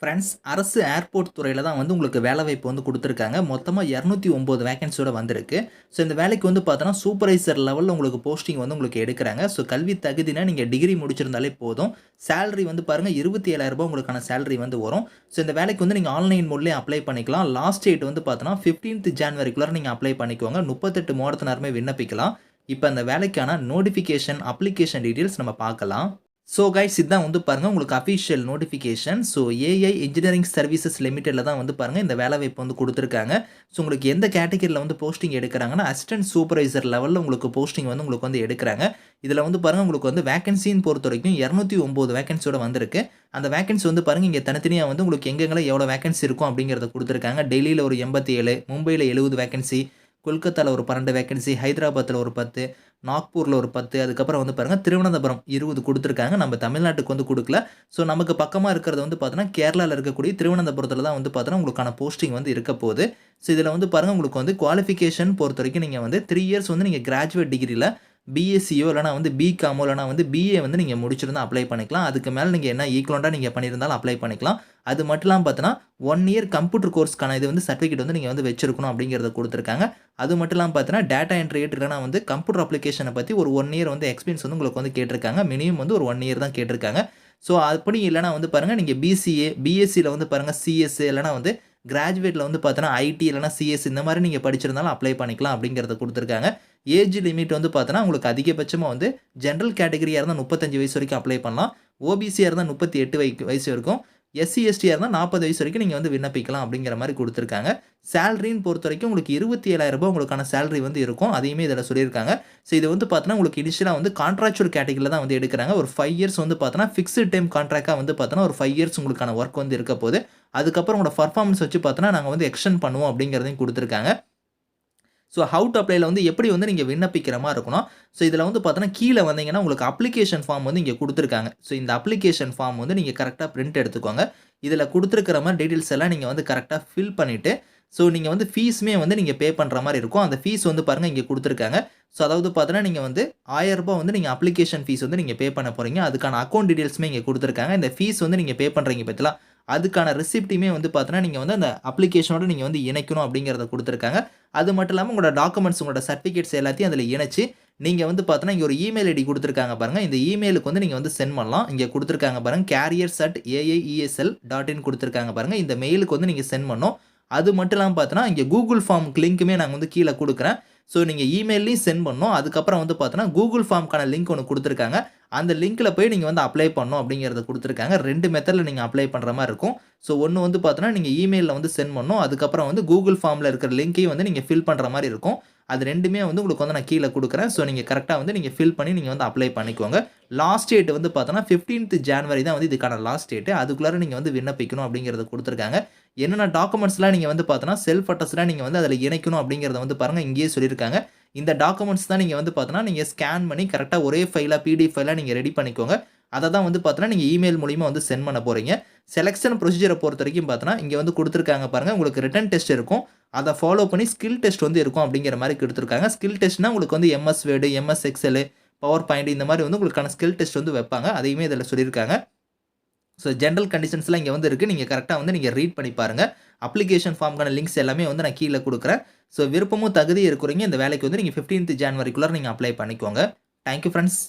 Friends அரசு airport துறையில் தான் வந்து உங்களுக்கு வேலை வாய்ப்பு வந்து கொடுத்துருக்காங்க. மொத்தமாக இரநூத்தி ஒம்பது வேகன்சியோட வந்திருக்கு. ஸோ இந்த வேலைக்கு வந்து பார்த்தோன்னா சூப்பர்வைசர் லெவலில் உங்களுக்கு போஸ்டிங் வந்து உங்களுக்கு எடுக்கிறாங்க. ஸோ கல்வி தகுதினா நீங்கள் டிகிரி முடிச்சிருந்தாலே போதும். சேலரி வந்து பாருங்கள் இருபத்தி ஏழாயிரரூபா உங்களுக்கான சேலரி வந்து வரும். ஸோ இந்த வேலைக்கு வந்து நீங்கள் ஆன்லைன் மூலியம் அப்ளை பண்ணிக்கலாம். லாஸ்ட் டேட் வந்து பார்த்தோன்னா ஃபிஃப்டீன்த் ஜான்வரிக்குள்ளே நீங்கள் அப்ளை பண்ணிக்கோங்க. முப்பத்தெட்டு மாவட்டத்தினருமே விண்ணப்பிக்கலாம். இப்போ அந்த வேலைக்கான நோட்டிஃபிகேஷன் அப்ளிகேஷன் டீட்டெயில்ஸ் நம்ம பார்க்கலாம். ஸோ கைஸ் இதுதான் வந்து பாருங்கள் உங்களுக்கு official notification so AI engineering services லிமிட்டடில் தான் வந்து பாருங்கள் இந்த வேலை வாய்ப்பு வந்து கொடுத்துருக்காங்க. ஸோ உங்களுக்கு எந்த கேட்டகரியில் வந்து போஸ்டிங் எடுக்கிறாங்கன்னா அசிஸ்டன்ட் சூப்பர்வைசர் லெவலில் உங்களுக்கு போஸ்டிங் வந்து உங்களுக்கு வந்து எடுக்கிறாங்க. இதில் வந்து பாருங்கள் உங்களுக்கு வந்து வேகன்சின்னு பொறுத்த வரைக்கும் இரநூத்தி ஒம்பது வேகன்சியோட வந்திருக்கு. அந்த வேகன்சி வந்து பாருங்கள் இங்கே தனித்தனியாக வந்து உங்களுக்கு எங்கெங்கே எவ்வளோ வேகன்சி இருக்கும் அப்படிங்கிறத கொடுத்துருக்காங்க. டெல்லியில் ஒரு எண்பத்தி ஏழு மும்பையில் எழுபது வேகன்சி கொல்கத்தாவில் ஒரு பன்னெண்டு வேக்கன்சி ஹைதராபாத்தில் ஒரு பத்து நாக்பூரில் ஒரு பத்து அதுக்கப்புறம் வந்து பாருங்கள் திருவனந்தபுரம் இருபது கொடுத்துருக்காங்க. நம்ம தமிழ்நாட்டுக்கு வந்து கொடுக்கல. ஸோ நமக்கு பக்கமாக இருக்கிறது வந்து பார்த்தோன்னா கேரளாவில் இருக்கக்கூடிய திருவனந்தபுரத்தில் தான் வந்து பார்த்தோன்னா உங்களுக்கான போஸ்டிங் வந்து இருக்க போகுது. ஸோ இதில் வந்து பாருங்கள் உங்களுக்கு வந்து குவாலிஃபிகேஷன் பொறுத்த வரைக்கும் நீங்கள் வந்து த்ரீ இயர்ஸ் வந்து நீங்கள் கிராஜுவேட் டிகிரியில் பிஎஸ்சியோ இல்லைனா வந்து பிகாமோ இல்லைனா வந்து பிஏ வந்து நீங்கள் முடிச்சிருந்தா அப்ளை பண்ணிக்கலாம். அதுக்கு மேலே நீங்கள் என்ன ஈக்குவலண்டாக நீங்கள் பண்ணியிருந்தாலும் அப்ளை பண்ணிக்கலாம். அது மட்டும் இல்லாமல் பார்த்தோன்னா ஒன் இயர் கம்ப்யூட்டர் கோர்ஸ்க்கான இது வந்து சர்டிஃபிகேட் வந்து நீங்கள் வந்து வச்சிருக்கணும் அப்படிங்கிறத கொடுத்துருக்காங்க. அது மட்டும் இல்லாமல் பார்த்தீங்கன்னா டேட்டா என்ட்ரி இல்லைனா வந்து கம்ப்யூட்டர் அப்ளிகேஷனை பற்றி ஒரு ஒன் இயர் வந்து எக்ஸ்பீரியன்ஸ் வந்து உங்களுக்கு வந்து கேட்டிருக்காங்க. மினிமம் வந்து ஒரு ஒன் இயர் தான் கேட்டிருக்காங்க. ஸோ அப்படி இல்லைனா வந்து பாருங்கள் நீங்கள் பிசிஏ பிஎஸ்சியில் வந்து பாருங்கள் சிஎஸ் இல்லைனா வந்து கிராஜுவேட்டில் வந்து பார்த்தோன்னா ஐடி இல்லைனா சிஎஸ் இந்த மாதிரி நீங்கள் படிச்சிருந்தாலும் அப்ளை பண்ணிக்கலாம் அப்படிங்கிறத கொடுத்துருக்காங்க. ஏஜ் லிமிட் வந்து பார்த்தோன்னா உங்களுக்கு அதிகபட்சமாக வந்து ஜென்ரல் கேட்டகரியாக இருந்தால் முப்பத்தஞ்சு வயசு வரைக்கும் அப்ளை பண்ணலாம். ஓபிசியாக இருந்தால் முப்பத்தி எட்டு வை வயசு வரைக்கும் எஸ்சி எஸ்டியாக இருந்தால் நாற்பது வயசு வரைக்கும் நீங்கள் வந்து விண்ணப்பிக்கலாம் அப்படிங்கிற மாதிரி கொடுத்துருக்காங்க. சேலரின்னு பொறுத்த வரைக்கும் உங்களுக்கு இருபத்தி ஏழாயிரம் ரூபாய் உங்களுக்கான சேலரி வந்து இருக்கும். அதையுமே இதில் சொல்லியிருக்காங்க. ஸோ இது வந்து பார்த்தோன்னா உங்களுக்கு இனிஷியலாக வந்து கான்ட்ராக்சுவல் கேட்டகரியில் தான் வந்து எடுக்கிறாங்க. ஒரு ஃபைவ் இயர்ஸ் வந்து பார்த்தோன்னா ஃபிக்ஸ்டு டைம் கான்ட்ராக்டாக வந்து பார்த்தோன்னா ஒரு ஃபைவ் இயர்ஸ் உங்களுக்கான ஒர்க் வந்து இருக்க போது அதுக்கப்புறம் உங்களோட பர்ஃபார்மன்ஸ் வச்சு பார்த்தோன்னா நாங்கள் வந்து எக்ஸ்டெண்ட் பண்ணுவோம் அப்படிங்கிறதையும் கொடுத்துருக்காங்க. ஸோ ஹவு டு அப்ளைல வந்து எப்படி வந்து நீங்கள் விண்ணப்பிக்கிற மாதிரி இருக்கணும். ஸோ இதில் வந்து பார்த்தோன்னா கீழே வந்தீங்கன்னா உங்களுக்கு அப்ளிகேஷன் ஃபார்ம் வந்து இங்கே கொடுத்துருக்காங்க. ஸோ இந்த அப்ளிகேஷன் ஃபார்ம் வந்து நீங்கள் கரெக்டாக பிரிண்ட் எடுத்துக்கோங்க. இதில் கொடுத்துருக்கிற மாதிரி டீட்டெயில்ஸ் எல்லாம் நீங்கள் வந்து கரெக்டாக ஃபில் பண்ணிவிட்டு ஸோ நீங்கள் வந்து ஃபீஸுமே வந்து நீங்கள் பே பண்ணுற மாதிரி இருக்கும். அந்த ஃபீஸ் வந்து பாருங்கள் இங்கே கொடுத்துருக்காங்க. ஸோ அதாவது பார்த்தீங்கன்னா நீங்கள் வந்து ஆயிரரூபா வந்து நீங்கள் அப்ளிகேஷன் ஃபீஸ் வந்து நீங்கள் பே பண்ண போகிறீங்க அதுக்கான அக்கௌண்ட் டீட்டெயில்ஸுமே இங்கே கொடுத்துருக்காங்க. இந்த ஃபீஸ் வந்து நீங்கள் பே பண்ணுறீங்க பற்றிலாம் அதுக்கான ரெசிப்ட்டுமே வந்து பார்த்தோன்னா நீங்கள் வந்து அந்த அப்ளிகேஷனோட நீங்கள் வந்து இணைக்கணும் அப்படிங்கிறத கொடுத்துருக்காங்க. அது மட்டும் இல்லாமல் உங்களோட டாக்குமெண்ட்ஸ் உங்களோட சர்டிஃபிகேட்ஸ் எல்லாத்தையும் அதில் இணைச்சி நீங்கள் வந்து பார்த்தோன்னா இங்கே ஒரு இமெயில் ஐடி கொடுத்துருக்காங்க பாருங்கள் இந்த இமெயிலுக்கு வந்து நீங்கள் வந்து சென்ட் பண்ணலாம். இங்கே கொடுத்துருக்காங்க பாருங்கள் careers at AIESL dot in கொடுத்துருக்காங்க பாருங்கள் இந்த மெயிலுக்கு வந்து நீங்கள் சென்ட் பண்ணணும். அது மட்டும் இல்லாமல் பார்த்தோன்னா இங்கே கூகுள் ஃபார்முக்கு லிங்க்குமே நாங்கள் வந்து கீழே கொடுக்குறேன். ஸோ நீங்கள் இமெயிலையும் சென்ட் பண்ணணும். அதுக்கப்புறம் வந்து பார்த்தோன்னா கூகுள் ஃபார்முக்கான லிங்க் ஒன்று கொடுத்துருக்காங்க. அந்த லிங்க்கில் போய் நீங்கள் வந்து அப்ளை பண்ணணும் அப்படிங்கிறத கொடுத்துருக்காங்க. ரெண்டு மெத்தடில் நீங்கள் அப்ளை பண்ணுற மாதிரி இருக்கும். ஸோ ஒன்று வந்து பார்த்தோன்னா நீங்கள் இமெயிலில் வந்து சென்ட் பண்ணணும். அதுக்கப்புறம் வந்து கூகுள் ஃபார்மில் இருக்கிற லிங்க்கையும் வந்து நீங்கள் ஃபில் பண்ணுற மாதிரி இருக்கும். அது ரெண்டுமே வந்து உங்களுக்கு வந்து நான் கீழே கொடுக்குறேன். ஸோ நீங்கள் கரெக்டாக வந்து நீங்கள் ஃபில் பண்ணி நீங்கள் வந்து அப்ளை பண்ணிக்கோங்க. லாஸ்ட் டேட் வந்து பார்த்தோன்னா ஃபிஃப்டீன்த் ஜான்வரி தான் வந்து இதுக்கான லாஸ்ட் டேட்டு அதுக்குள்ளார நீங்கள் வந்து விண்ணப்பிக்கணும் அப்படிங்கிறத கொடுத்துருக்காங்க. என்னென்ன டாக்குமெண்ட்ஸ்லாம் நீங்கள் வந்து பார்த்தோன்னா செல்ஃப் அட்டஸ்லாம் நீங்கள் வந்து அதில் இணைக்கணும் அப்படிங்கிறத வந்து பாருங்கள் இங்கேயே சொல்லியிருக்காங்க. இந்த டாக்குமெண்ட்ஸ் தான் நீங்கள் வந்து பார்த்தோன்னா நீங்கள் ஸ்கேன் பண்ணி கரெக்டாக ஒரே ஃபைலாக பிடிஎஃப் ஃபைலாக நீங்கள் ரெடி பண்ணிக்கோங்க. அதை தான் வந்து பார்த்தோன்னா நீங்கள் இமெயில் மூலிமா வந்து சென்ட் பண்ண போகிறீங்க செலெக்ஷன் ப்ரொசீஜரை பொறுத்த வரைக்கும் பார்த்தோன்னா இங்கே வந்து கொடுத்துருக்காங்க பாருங்கள் உங்களுக்கு ரிட்டன் டெஸ்ட் இருக்கும். அதை ஃபாலோ பண்ணி ஸ்கில் டெஸ்ட் வந்து இருக்கும் அப்படிங்கிற மாதிரி கொடுத்துருக்காங்க. ஸ்கில் டெஸ்ட்னா உங்களுக்கு வந்து MS word MS excel power point இந்த மாதிரி வந்து உங்களுக்கான ஸ்கில் டெஸ்ட் வந்து வைப்பாங்க. அதையுமே இதில் சொல்லியிருக்காங்க. ஸோ ஜென்ரல் கண்டிஷன்ஸ்லாம் இங்கே வந்து இருக்குது நீங்கள் கரெக்டாக வந்து நீங்கள் ரீட் பண்ணி பாருங்கள் அப்ளிகேஷன் ஃபார்ம்க்கான லிங்க்ஸ் எல்லாமே வந்து நான் கீழே கொடுக்குறேன். ஸோ விருப்பமும் தகுதி இருக்கிறீங்க. இந்த வேலைக்கு வந்து நீங்கள் ஃபிஃப்டீன்த் ஜான்வரிக்குள்ளே நீங்கள் அப்ளை பண்ணிக்கோங்க. Thank you friends